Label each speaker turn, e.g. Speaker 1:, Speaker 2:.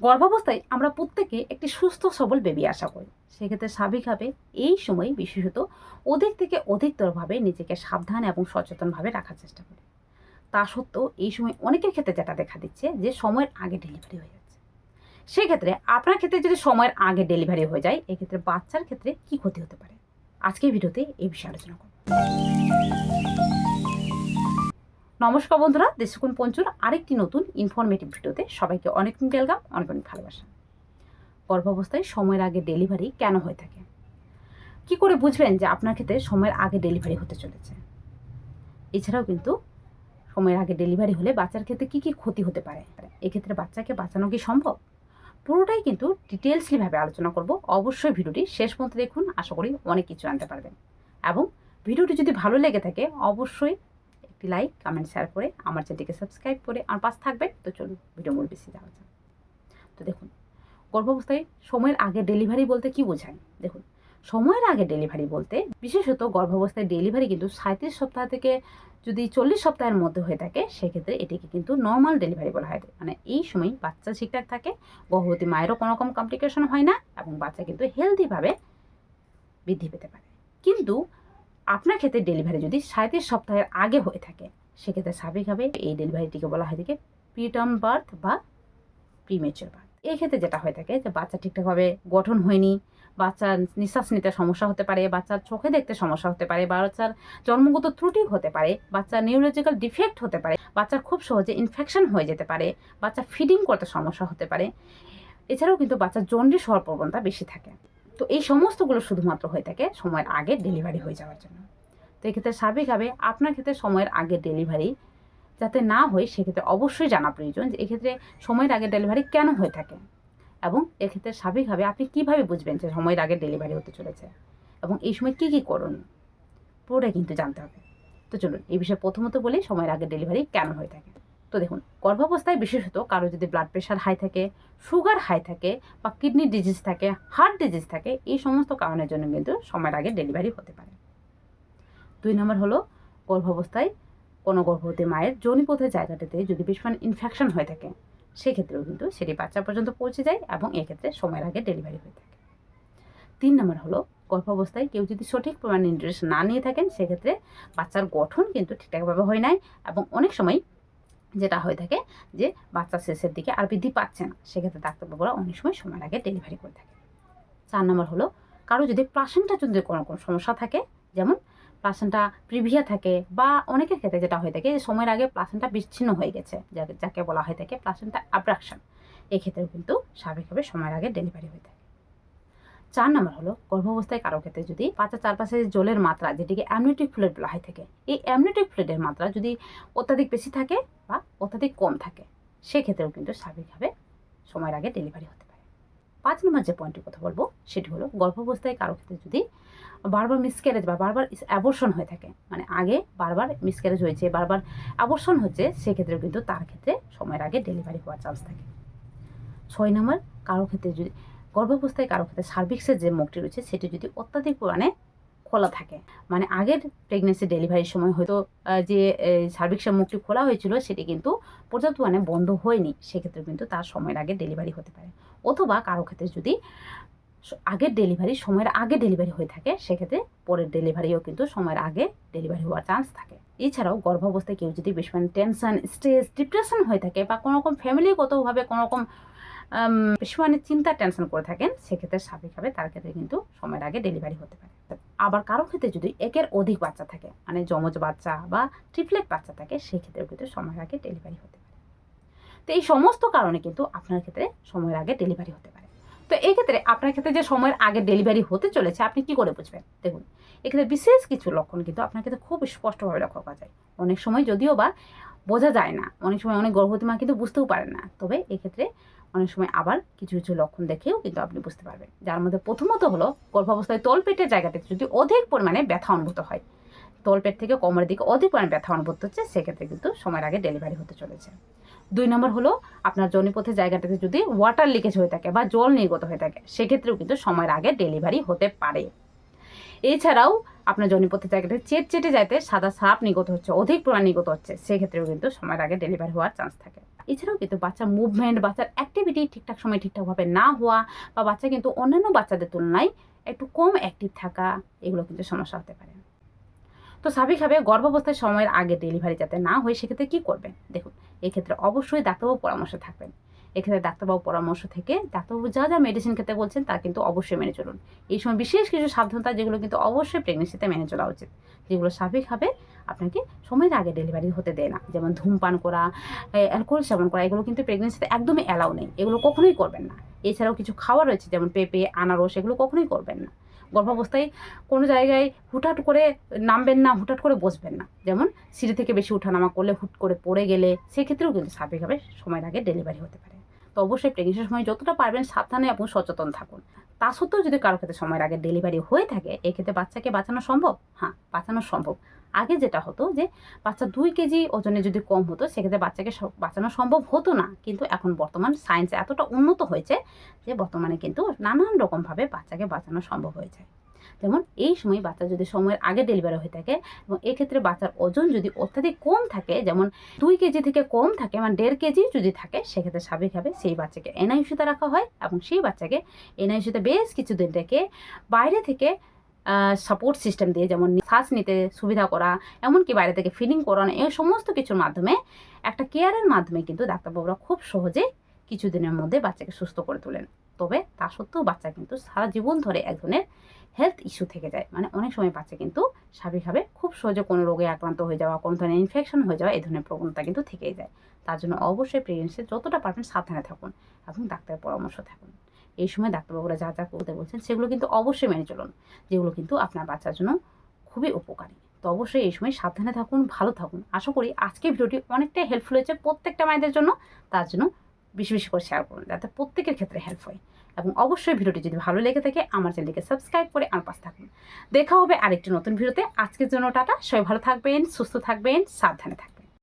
Speaker 1: গর্ভাবস্থায় আমরা প্রত্যেকে একটি সুস্থ, সবল বেবি আশা করি। সেক্ষেত্রে স্বাভাবিকভাবে এই সময় বিশেষত অধিক থেকে অধিকতরভাবে নিজেকে সাবধান এবং সচেতনভাবে রাখার চেষ্টা করি। তা সত্ত্বেও এই সময় অনেকের ক্ষেত্রে যেটা দেখা দিচ্ছে যে সময়ের আগে ডেলিভারি হয়ে যাচ্ছে। সেক্ষেত্রে আপনার ক্ষেত্রে যদি সময়ের আগে ডেলিভারি হয়ে যায়, এক্ষেত্রে বাচ্চার ক্ষেত্রে কি ক্ষতি হতে পারে? আজকের ভিডিওতে এই বিষয়ে আলোচনা করব। নমস্কার বন্ধুরা, দেশকুন পঞ্চুর আরেকটি নতুন ইনফরমেটিভ ভিডিওতে সবাইকে অনেক ওয়েলকাম অনেক অনেক ভালোবাসা। গর্ভাবস্থায় সময়ের আগে ডেলিভারি কেন হয়ে থাকে? কি করে বুঝবেন যে আপনার ক্ষেত্রে সময়ের আগে ডেলিভারি হতে চলেছে? এছাড়াও কিন্তু সময়ের আগে ডেলিভারি হলে বাচ্চার ক্ষেত্রে কি কি ক্ষতি হতে পারে? এক্ষেত্রে বাচ্চাকে বাঁচানো কি সম্ভব? পুরোটাই কিন্তু ডিটেলসলিভাবে আলোচনা করব। অবশ্যই ভিডিওটি শেষ পর্যন্ত দেখুন, আশা করি অনেক কিছু জানতে পারবেন। এবং ভিডিওটি যদি ভালো লেগে থাকে, অবশ্যই একটি লাইক কমেন্ট শেয়ার করে আমার চ্যানেলটিকে সাবস্ক্রাইব করে আমার পাশ থাকবেন। তো চলুন ভিডিও মূল বেশি যাওয়া যাক। তো দেখুন, গর্ভাবস্থায় সময়ের আগে ডেলিভারি বলতে কি বোঝায়? দেখুন, সময়ের আগে ডেলিভারি বলতে বিশেষত গর্ভাবস্থায় ডেলিভারি কিন্তু সাঁত্রিশ সপ্তাহ থেকে যদি চল্লিশ সপ্তাহের মধ্যে হয়ে থাকে, সেক্ষেত্রে এটিকে কিন্তু নর্মাল ডেলিভারি বলা হয়। মানে এই সময় বাচ্চা ঠিকঠাক থাকে, গর্ভবতী মায়েরও কোনো রকম কমপ্লিকেশন হয় না এবং বাচ্চা কিন্তু হেলদিভাবে বৃদ্ধি পেতে পারে। কিন্তু আপনার ক্ষেত্রে ডেলিভারি যদি সাঁত্রিশ সপ্তাহের আগে হয়ে থাকে, সেক্ষেত্রে স্বাভাবিকভাবে এই ডেলিভারিটিকে বলা হয় থাকে প্রিটার্ম বার্থ বা প্রিমেচার বার্থ এই ক্ষেত্রে যেটা হয়ে থাকে যে বাচ্চা ঠিকঠাকভাবে গঠন হয়নি বাচ্চার নিঃশ্বাস নিতে সমস্যা হতে পারে, বাচ্চার চোখে দেখতে সমস্যা হতে পারে, বাচ্চার জন্মগত ত্রুটি হতে পারে, বাচ্চার নিউরোলজিক্যাল ডিফেক্ট হতে পারে, বাচ্চার খুব সহজে ইনফেকশন হয়ে যেতে পারে, বাচ্চা ফিডিং করতে সমস্যা হতে পারে। এছাড়াও কিন্তু বাচ্চার জন্ডিস হওয়ার প্রবণতা বেশি থাকে। তো এই সমস্তগুলো শুধুমাত্র হয়ে থাকে সময়ের আগে ডেলিভারি হয়ে যাওয়ার জন্য। তো এক্ষেত্রে স্বাভাবিকভাবে আপনার ক্ষেত্রে সময়ের আগে ডেলিভারি যাতে না হয়, সেক্ষেত্রে অবশ্যই জানা প্রয়োজন যে এক্ষেত্রে সময়ের আগে ডেলিভারি কেন হয়ে থাকে এবং এক্ষেত্রে স্বাভাবিকভাবে আপনি কীভাবে বুঝবেন যে সময়ের আগে ডেলিভারি হতে চলেছে এবং এই সময় কী কী করুন, পুরোটাই কিন্তু জানতে হবে। তো চলুন, এই বিষয়ে প্রথমত বলি সময়ের আগে ডেলিভারি কেন হয়ে থাকে। তো দেখুন, গর্ভাবস্থায় বিশেষত কারও যদি ব্লাড প্রেশার হাই থাকে সুগার হাই থাকে বা কিডনি ডিজিজ থাকে হার্ট ডিজিজ থাকে, এই সমস্ত কারণের জন্য কিন্তু সময়ের আগে ডেলিভারি হতে পারে। দুই নম্বর হলো গর্ভাবস্থায় কোনো গর্ভবতী মায়ের যোনিপথের জায়গাটাতে যদি বেশ ইনফেকশন হয়ে থাকে, সেক্ষেত্রেও কিন্তু সেটি বাচ্চা পর্যন্ত পৌঁছে যায় এবং এক্ষেত্রে সময়ের আগে ডেলিভারি হয়ে থাকে। তিন নম্বর হলো গর্ভাবস্থায় কেউ যদি সঠিক পরিমাণ নিউট্রিশন না নিয়ে থাকেন, সেক্ষেত্রে বাচ্চার গঠন কিন্তু ঠিকঠাকভাবে হয় নাই এবং অনেক সময় যেটা হয়ে থাকে যে বাচ্চা শেষের দিকে আর বৃদ্ধি পাচ্ছে না। সেক্ষেত্রে ডাক্তারবাবুরা অনেক সময় সময়ের আগে ডেলিভারি করে থাকে। চার নম্বর হলো, কারও যদি প্লাসেন্টা যদি কোনো কোনো সমস্যা থাকে, যেমন প্লাসেন্টা প্রিভিয়া থাকে বা অনেকের ক্ষেত্রে যেটা হয়ে থাকে যে সময়ের আগে প্লাসেন্টা বিচ্ছিন্ন হয়ে গেছে, যাকে যাকে বলা হয়ে থাকে প্লাসেন্টা অ্যাব্রাকশন এক্ষেত্রেও কিন্তু স্বাভাবিকভাবে সময়ের আগে ডেলিভারি হয়ে থাকে। চার নম্বর হলো গর্ভাবস্থায় কারও ক্ষেত্রে যদি বাচ্চার চারপাশে জলের মাত্রা, যেটিকে অ্যামনিটিক ফ্লুইড বলা হয়ে থাকে, এই অ্যামনিটিক ফ্লুইডের মাত্রা যদি অত্যাধিক বেশি থাকে বা অত্যাধিক কম থাকে, সেক্ষেত্রেও কিন্তু স্বাভাবিকভাবে সময়ের আগে ডেলিভারি হতে পারে। পাঁচ নম্বর যে পয়েন্টের কথা বলব, সেটি হলো গর্ভাবস্থায় কারও ক্ষেত্রে যদি বারবার মিসক্যারেজ বা বারবার অ্যাবর্শন হয়ে থাকে মানে আগে বারবার মিসক্যারেজ হয়েছে, বারবার অ্যাবর্শন হচ্ছে, সেক্ষেত্রেও কিন্তু তার ক্ষেত্রে সময়ের আগে ডেলিভারি হওয়ার চান্স থাকে। ছয় নম্বর, কারও ক্ষেত্রে যদি গর্ভাবস্থায় কারও ক্ষেত্রে সার্ভিক্সের যে মুখটি রয়েছে, সেটি যদি অত্যাধিক পরিমাণে খোলা থাকে। মানে আগের প্রেগনেন্সি ডেলিভারির সময় হয়তো যে সার্ভিক্সের মুখটি খোলা হয়েছিল, সেটি কিন্তু পর্যাপ্ত মানে বন্ধ হয়নি। সেক্ষেত্রে কিন্তু তার সময়ের আগে ডেলিভারি হতে পারে। অথবা কারও ক্ষেত্রে যদি আগের ডেলিভারি সময়ের আগে ডেলিভারি হয়ে থাকে, সেক্ষেত্রে পরের ডেলিভারিও কিন্তু সময়ের আগে ডেলিভারি হওয়ার চান্স থাকে। এছাড়াও গর্ভাবস্থায় কেউ যদি বেশ টেনশন স্ট্রেস ডিপ্রেশন হয়ে থাকে বা কোনো রকম ফ্যামিলিগতভাবে কোনো রকম মানে চিন্তা টেনশন করে থাকেন, সেক্ষেত্রে স্বাভাবিকভাবে তার ক্ষেত্রে কিন্তু সময়ের আগে ডেলিভারি হতে পারে। আবার কারও ক্ষেত্রে যদি একের অধিক বাচ্চা থাকে মানে যমজ বাচ্চা বা ট্রিপলেট বাচ্চা থাকে, সেক্ষেত্রেও কিন্তু সময়ের আগে ডেলিভারি হতে পারে। তো এই সমস্ত কারণে কিন্তু আপনার ক্ষেত্রে সময়ের আগে ডেলিভারি হতে পারে। তো এই ক্ষেত্রে আপনার ক্ষেত্রে যে সময়ের আগে ডেলিভারি হতে চলেছে, আপনি কি করে বুঝবেন? দেখুন, এক্ষেত্রে বিশেষ কিছু লক্ষণ কিন্তু আপনার ক্ষেত্রে খুব স্পষ্টভাবে লক্ষ্য করা যায়। অনেক সময় যদিও বা বোঝা যায় না। অনেক সময় অনেক গর্ভবতী মা কিন্তু বুঝতেও পারে না। তবে এক্ষেত্রে অনেক সময় আবার কিছু কিছু লক্ষণ দেখেও কিন্তু আপনি বুঝতে পারবেন। যার মধ্যে প্রথমত হলো গর্ভাবস্থায় তলপেটের জায়গাতে যদি অধিক পরিমাণে ব্যথা অনুভূত হয়, তলপেট থেকে কোমরের দিকে অধিক পরিমাণে ব্যথা অনুভূত হচ্ছে, সেক্ষেত্রে কিন্তু সময়ের আগে ডেলিভারি হতে চলেছে। দুই নম্বর হলো আপনার জনিপথের জায়গাটাতে যদি ওয়াটার লিকেজ হয়ে থাকে বা জল নির্গত হয়ে থাকে, সেক্ষেত্রেও কিন্তু সময়ের আগে ডেলিভারি হতে পারে। এছাড়াও আপনার জনিপথের জায়গাটা চেট চেটে যাইতে সাদা সাপ নিগত হচ্ছে, অধিক পরিমাণ নিগত হচ্ছে, সেক্ষেত্রেও কিন্তু সময়ের আগে ডেলিভারি হওয়ার চান্স থাকে। এছাড়াও কিন্তু বাচ্চার মুভমেন্ট বাচ্চার অ্যাক্টিভিটি ঠিকঠাক সময় ঠিকঠাকভাবে না হওয়া বা বাচ্চা কিন্তু অন্যান্য বাচ্চাদের তুলনায় একটু কম অ্যাক্টিভ থাকা, এগুলো কিন্তু সমস্যা হতে পারে। তো স্বাভাবিকভাবে গর্ভাবস্থায় সময়ের আগে ডেলিভারি যাতে না হয়, সেক্ষেত্রে কী করবেন? দেখুন, এক্ষেত্রে অবশ্যই ডাক্তারবাবু পরামর্শ থাকবেন। এক্ষেত্রে ডাক্তারবাবু পরামর্শ থেকে ডাক্তারবাবু যা যা মেডিসিন খেতে বলছেন তা কিন্তু অবশ্যই মেনে চলুন। এই সময় বিশেষ কিছু সাবধানতা যেগুলো কিন্তু অবশ্যই প্রেগনেন্সিতে মেনে চলা উচিত। যেগুলো স্বাভাবিকভাবে আপনাকে সময়ের আগে ডেলিভারি হতে দেয় না। যেমন ধূমপান করা অ্যালকোহল সেবন করা, এগুলো কিন্তু প্রেগনেন্সিতে একদমই অ্যালাউ নেই। এগুলো কখনোই করবেন না। এছাড়াও কিছু খাওয়া রয়েছে, যেমন পেঁপে, আনারস, এগুলো কখনোই করবেন না। গর্ভাবস্থায় কোনো জায়গায় হুটহাট করে নামবেন না, হুটহাট করে বসবেন না। যেমন সিঁড়ি থেকে বেশি ওঠানামা করলে হুট করে পড়ে গেলে সেক্ষেত্রেও কিন্তু স্বাভাবিকভাবে সময়ের আগে ডেলিভারি হতে পারে। অবশ্যই প্রেগনেন্সির সময় যতটা পারবেন সাবধানে এবং সচেতন থাকুন। তা সত্ত্বেও যদি কারও ক্ষেত্রে সময়ের আগে ডেলিভারি হয়ে থাকে, এক্ষেত্রে বাচ্চাকে বাঁচানো সম্ভব? হ্যাঁ বাঁচানো সম্ভব। আগে যেটা হতো যে, বাচ্চা দুই কেজি ওজনে যদি কম হতো, সেক্ষেত্রে বাচ্চাকে বাঁচানো সম্ভব হতো না। কিন্তু এখন বর্তমান সায়েন্স এতটা উন্নত হয়েছে যে, বর্তমানে কিন্তু নানান রকমভাবে বাচ্চাকে বাঁচানো সম্ভব হয়ে যায় যেমন এই সময় বাচ্চা যদি সময়ের আগে ডেলিভারি হয়ে থাকে, এবং এক্ষেত্রে বাচ্চার ওজন যদি অত্যাধিক কম থাকে, যেমন দুই কেজি থেকে কম থাকে মানে দেড় কেজি যদি থাকে, সেক্ষেত্রে স্বাভাবিকভাবে সেই বাচ্চাকে এনআইসিতে রাখা হয়, এবং সেই বাচ্চাকে এনআইসিতে বেশ কিছুদিন রেখে বাইরে থেকে সাপোর্ট সিস্টেম দিয়ে যেমন শ্বাস নিতে সুবিধা করা, এমনকি বাইরে থেকে ফিলিং করানো, এই সমস্ত কিছুর মাধ্যমে, একটা কেয়ারের মাধ্যমে কিন্তু ডাক্তারবাবুরা খুব সহজে কিছুদিনের মধ্যে বাচ্চাকে সুস্থ করে তোলেন। তবে তা সত্ত্বেও বাচ্চা কিন্তু সারা জীবন ধরে এক ধরনের হেলথ ইস্যু থেকে যায়। মানে অনেক সময় বাচ্চা কিন্তু স্বাভাবিকভাবে খুব সহজে কোনো রোগে আক্রান্ত হয়ে যাওয়া, কোনো ধরনের ইনফেকশন হয়ে যাওয়া, এই ধরনের প্রবণতা কিন্তু থেকেই যায়। তার জন্য অবশ্যই প্রেগনেন্সি যতটা পারবেন সাবধানে থাকুন এবং ডাক্তারের পরামর্শ থাকুন। এই সময় ডাক্তারবাবুরা যা যা করতে বলছেন সেগুলো কিন্তু অবশ্যই মেনে চলুন। যেগুলো কিন্তু আপনার বাচ্চার জন্য খুবই উপকারী। তো অবশ্যই এই সময় সাবধানে থাকুন, ভালো থাকুন। আশা করি আজকের ভিডিওটি অনেকটাই হেল্পফুল হয়েছে প্রত্যেকটা মায়েদের জন্য। তার জন্য বেশি বেশি করে শেয়ার করুন, যাতে প্রত্যেকের ক্ষেত্রে হেল্প হয়। এবং অবশ্যই ভিডিওটি যদি ভালো লেগে থাকে, আমার চ্যানেলকে সাবস্ক্রাইব করে আমার পাশে থাকুন। দেখা হবে আরেকটি নতুন ভিডিওতে। আজকের জন্য টাটা। সবাই ভালো থাকবেন, সুস্থ থাকবেন, সাবধানে থাকবেন।